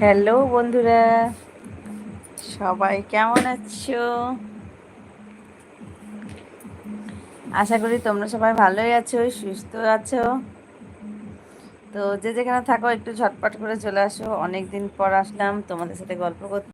Hello বন্ধুরা, সবাই কেমন আছো? আশা করি তোমরা সবাই ভালোই আছো, সুস্থ আছো। তো যে যেখানে থাকো, একটু ঝটপট করে চলে আসো। অনেক দিন পর আসলাম তোমাদের সাথে গল্প করতে।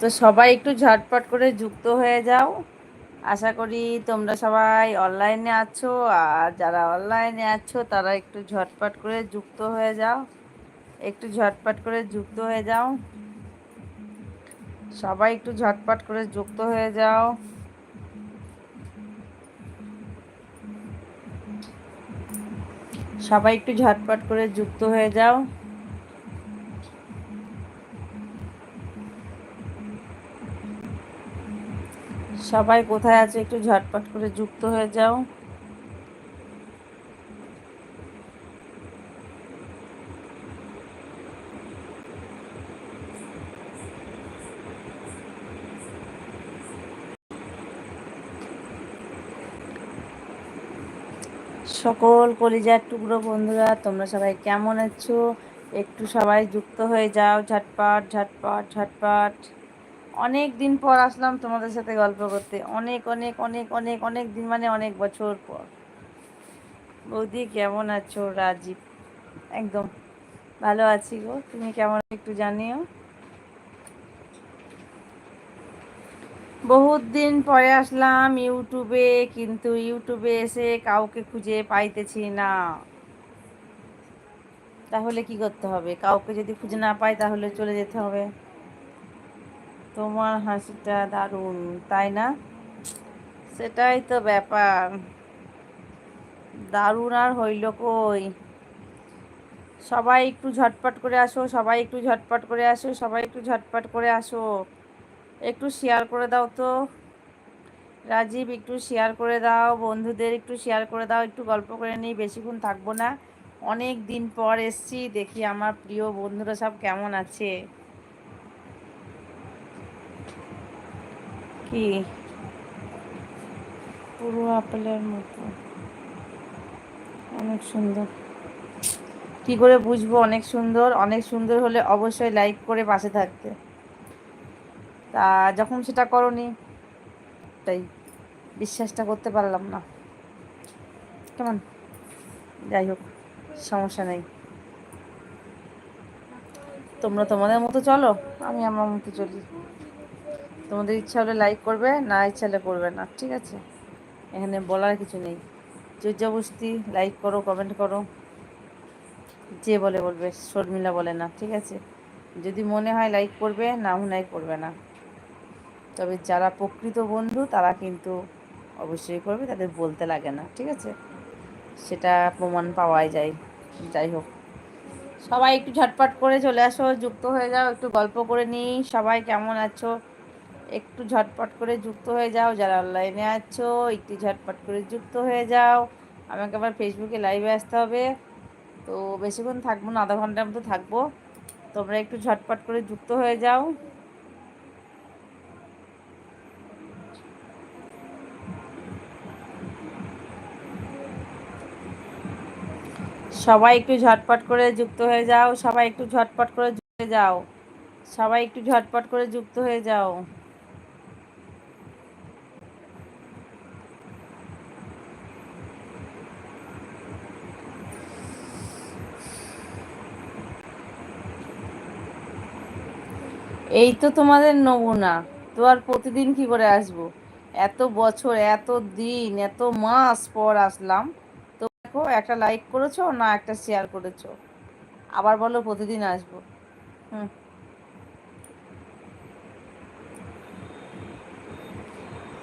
তো সবাই একটু ঝটপট করে যুক্ত হয়ে যাও। আশা করি তোমরা সবাই অনলাইনে আছো, আর যারা অনলাইনে আছো, তারা একটু ঝটপট করে যুক্ত হয়ে যাও। একটু ঝটপট করে যুক্ত হয়ে যাও। সবাই একটু ঝটপট করে যুক্ত হয়ে যাও। সবাই একটু ঝটপট করে যুক্ত হয়ে যাও। সবাই কোথায় আছে? একটু ঝটপট করে যুক্ত হয়ে যাও। সকল কলিজার টুকরো বন্ধুরা, তোমরা সবাই কেমন আছো? একটু সবাই যুক্ত হয়ে যাও। ঝটপট ঝটপট ঝটপট। অনেক দিন পর আসলাম তোমাদের সাথে গল্প করতে। অনেক অনেক অনেক অনেক অনেক দিন মানে অনেক বছর পর। বৌদি, কেমন আছো? রাজীব, একদম ভালো আছি গো। তুমি কেমন একটু জানিও। বহুত দিন পরে আসলাম ইউটিউবে, কিন্তু ইউটিউবে এসে কাউকে খুঁজে পাইতেছি না। তাহলে কি করতে হবে? কাউকে যদি খুঁজে না পাই, তাহলে চলে যেতে হবে। তোমার হাসিটা দারুণ, তাই না? সেটাই তো ব্যাপার। দারুণ আর হইল কই? সবাই একটু ঝটপট করে আসো, সবাই একটু ঝটপট করে আসো, সবাই একটু ঝটপট করে আসো। একটু শেয়ার করে দাও তো। রাজীব, একটু শেয়ার করে দাও। বন্ধুদের একটু শেয়ার করে দাও। একটু গল্প করে নিই, বেশিক্ষণ থাকব না। অনেক দিন পর এসছি, দেখি আমার প্রিয় বন্ধুরা সব কেমন আছে। কি? পুরো আপেলের মতো। অনেক সুন্দর। কি করে বুঝব? অনেক সুন্দর। অনেক সুন্দর হলে অবশ্যই লাইক করে পাশে থাকতে। তা যখন সেটা করনি, তাই বিশ্বাসটা করতে পারলাম না। কেমন? যাই হোক, সমস্যা নেই। তোমরা তোমাদের মতো চলো, আমি আমার মতো চলি। তোমাদের ইচ্ছা হলে লাইক করবে, না ইচ্ছা হলে করবে না, ঠিক আছে? এখানে বলার কিছু নেই। জোরজবস্তি লাইক করো কমেন্ট করো, যে বলে বলবে, শর্মিলা বলে না, ঠিক আছে? যদি মনে হয় লাইক করবে, না হয় করবে না। তবে যারা প্রকৃত বন্ধু, তারা কিন্তু অবশ্যই করবে, তাদের বলতে লাগে না, ঠিক আছে? সেটা প্রমাণ পাওয়াই যায়, যাই হোক। সবাই একটু ঝটপট করে চলে আসো, যুক্ত হয়ে যাও, একটু গল্প করে নিই। সবাই কেমন আছো? একটু ঝটপট করে যুক্ত হয়ে যাও, যারা অনলাইনে আছো, একটু ঝটপট করে যুক্ত হয়ে যাও। আমাকে আবার ফেসবুকে লাইভে আসতে হবে। তো বেশিক্ষণ থাকব না, আধা ঘণ্টার মতো থাকব। তোমরা একটু ঝটপট করে যুক্ত হয়ে যাও। সবাই একটু ঝটপট করে যুক্ত হয়ে যাও, সবাই একটু ঝটপট করে যুক্ত যাও। সবাই একটু ঝটপট করে যুক্ত হয়ে যাও। এই তো তোমাদের নমুনা। তো আর প্রতিদিন কি করে আসব? এত বছর, এত দিন, এত মাস পর আসলাম। তো দেখো, একটা লাইক করেছ না একটা শেয়ার করেছ। আবার বলো প্রতিদিন আসব। হুম।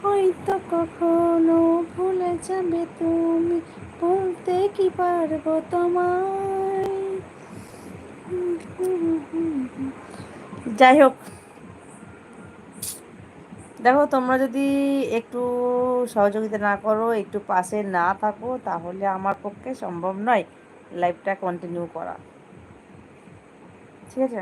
হয়তো কখনো ভুলে যাবে তুমি, বলতে কি পারব তোমায়? যাই হোক দেখো, তোমরা যদি একটু সহযোগিতা না করো, একটু পাশে না থাকো, তাহলে আমার পক্ষে সম্ভব নয় লাইফটা কন্টিনিউ করা। ঠিক আছে?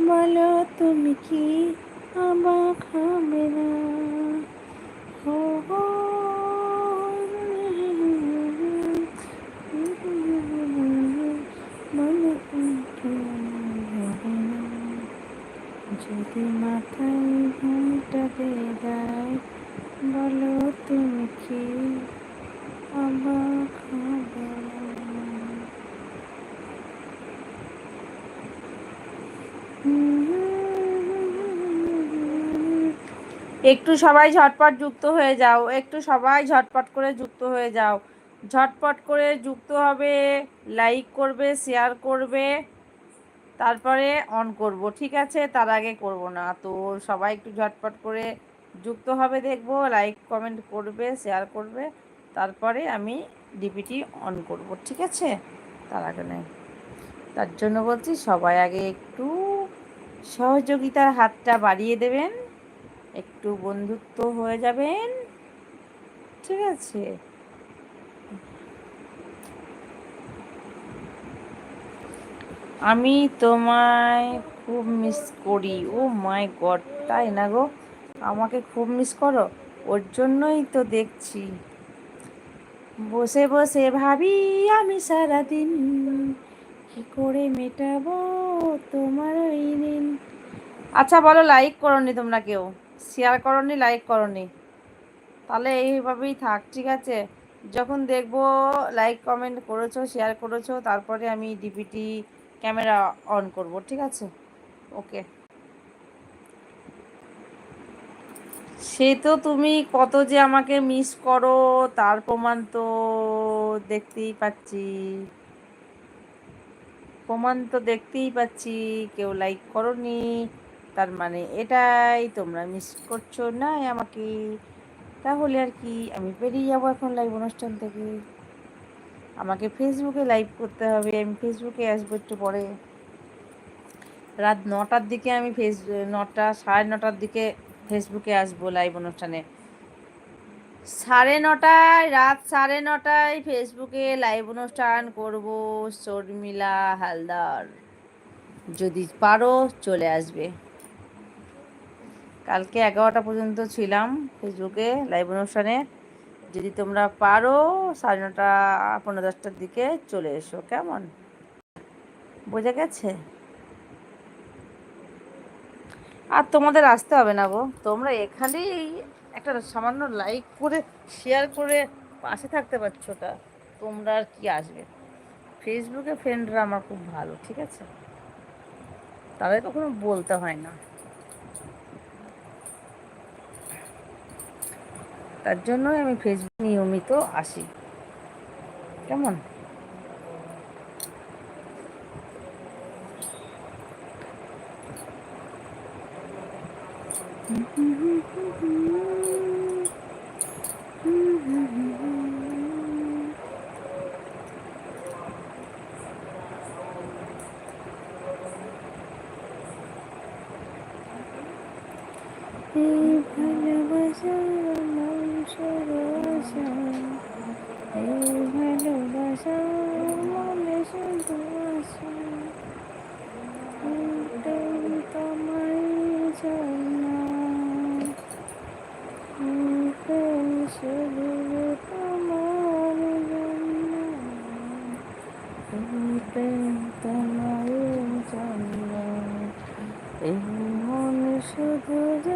বলো তুমি কি অবাক হবে না হো হো বলো তুমি কি হবে না যদি মাথায় ঘুমটা দিয়ে দেয় বলো তুমি কি অবাক হবে একটু সবাই ঝটপট যুক্ত হয়ে যাও, একটু সবাই ঝটপট করে যুক্ত হয়ে যাও। ঝটপট করে যুক্ত হবে লাইক করবে শেয়ার করবে, তারপরে অন করব, ঠিক আছে? তার আগে করব না। তো সবাই একটু ঝটপট করে যুক্ত হবে দেখব লাইক কমেন্ট করবে শেয়ার করবে, তারপরে আমি ডিপিটি অন করব, ঠিক আছে? তার আগে নেই। তার জন্য বলছি সবাই আগে একটু সহযোগিতার হাতটা বাড়িয়ে দেবেন। একটু বন্ধুত্ব হয়ে যাবেন? ঠিক আছে। আমি তোমায় খুব মিস করি। ও মাই গড তাই না গো? আমাকে খুব মিস করো? ওর জন্যই তো দেখছি। বসে বসে ভাবি আমি সারাদিন কি করে মেটাবো তোমার আচ্ছা বলো লাইক করো নি তোমরা কেউ? শেয়ার করনি লাইক করনি। তাহলে এইভাবেই থাক, ঠিক আছে? যখন দেখব লাইক কমেন্ট করেছ শেয়ার করেছ, তারপরে আমি ডিপিটি ক্যামেরা অন করব, ঠিক আছে? ওকে সে তো তুমি কত যে আমাকে মিস করো, তার প্রমাণ তো দেখতেই পাচ্ছি। প্রমাণ তো দেখতেই পাচ্ছি, কেউ লাইক করনি। তার মানে এটাই তোমরা মিস করছ না আমাকে। তাহলে আর কি, আমি বেরিয়ে যাব এখন লাইভ অনুষ্ঠান থেকে। আমাকে ফেসবুকে লাইভ করতে হবে, আমি ফেসবুকে আসব একটু পরে। রাত নটার দিকে আমি ফেস, নটা, সাড়ে নটার দিকে ফেসবুকে আসব লাইভ অনুষ্ঠানে। সাড়ে নটায়, রাত সাড়ে নটায় ফেসবুকে লাইভ অনুষ্ঠান করব শর্মিলা হালদার। যদি পারো চলে আসবে। কালকে এগারোটা পর্যন্ত ছিলাম ফেসবুকে লাইভ অনুষ্ঠানে। যদি তোমরা পারো, সাড়ে নটা, পনেরো দশটার দিকে চলে এসো, কেমন? বোঝা গেছে? আর তোমাদের আসতে হবে না গো। তোমরা এখানেই একটা সামান্য লাইক করে শেয়ার করে পাশে থাকতে পারছ তা তোমরা আর কি আসবে? ফেসবুকে ফ্রেন্ডরা আমার খুব ভালো, ঠিক আছে? তাদের কখনো বলতে হয় না। তার জন্যই আমি ফেসবুক নিয়মিত আসি। কেমন? ভালোবাসা শুরু এই ভালোবাসা মনে শুধু আসা তোমার জন্য শুধু তোমার জন্য তোমার জন্য এই মন শুধু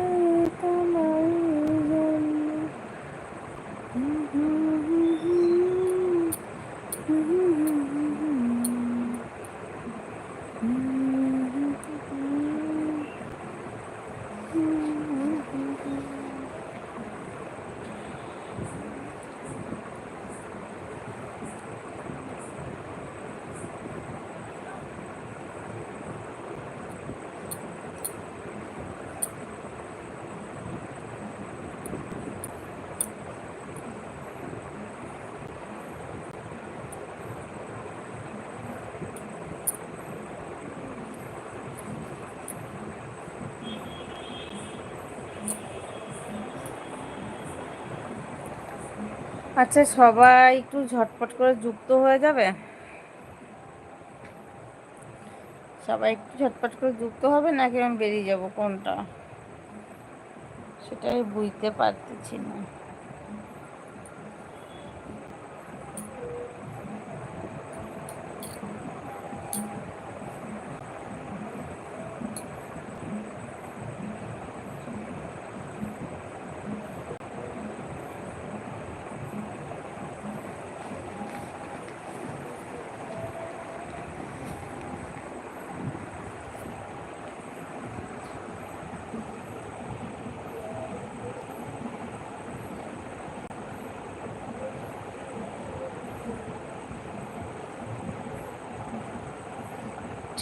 আচ্ছা সবাই একটু ঝটপট করে যুক্ত হয়ে যাবে। সবাই একটু ঝটপট করে যুক্ত হবে নাকি আমি বেরিয়ে যাব? কোনটা? সেটাই বুঝতে পারতেছি না।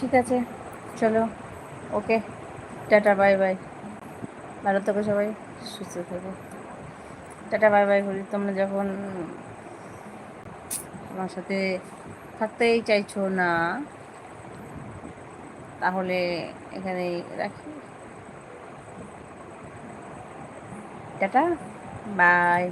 ঠিক আছে, চলো, ওকে, টাটা, বাই বাই। ভালো থেকো সবাই, সুস্থ থেকো। টাটা, বাই বাই করি। তোমরা যখন আমার সাথে থাকতেই চাইছো না, তাহলে এখানে রাখি। Ta-ta, bye.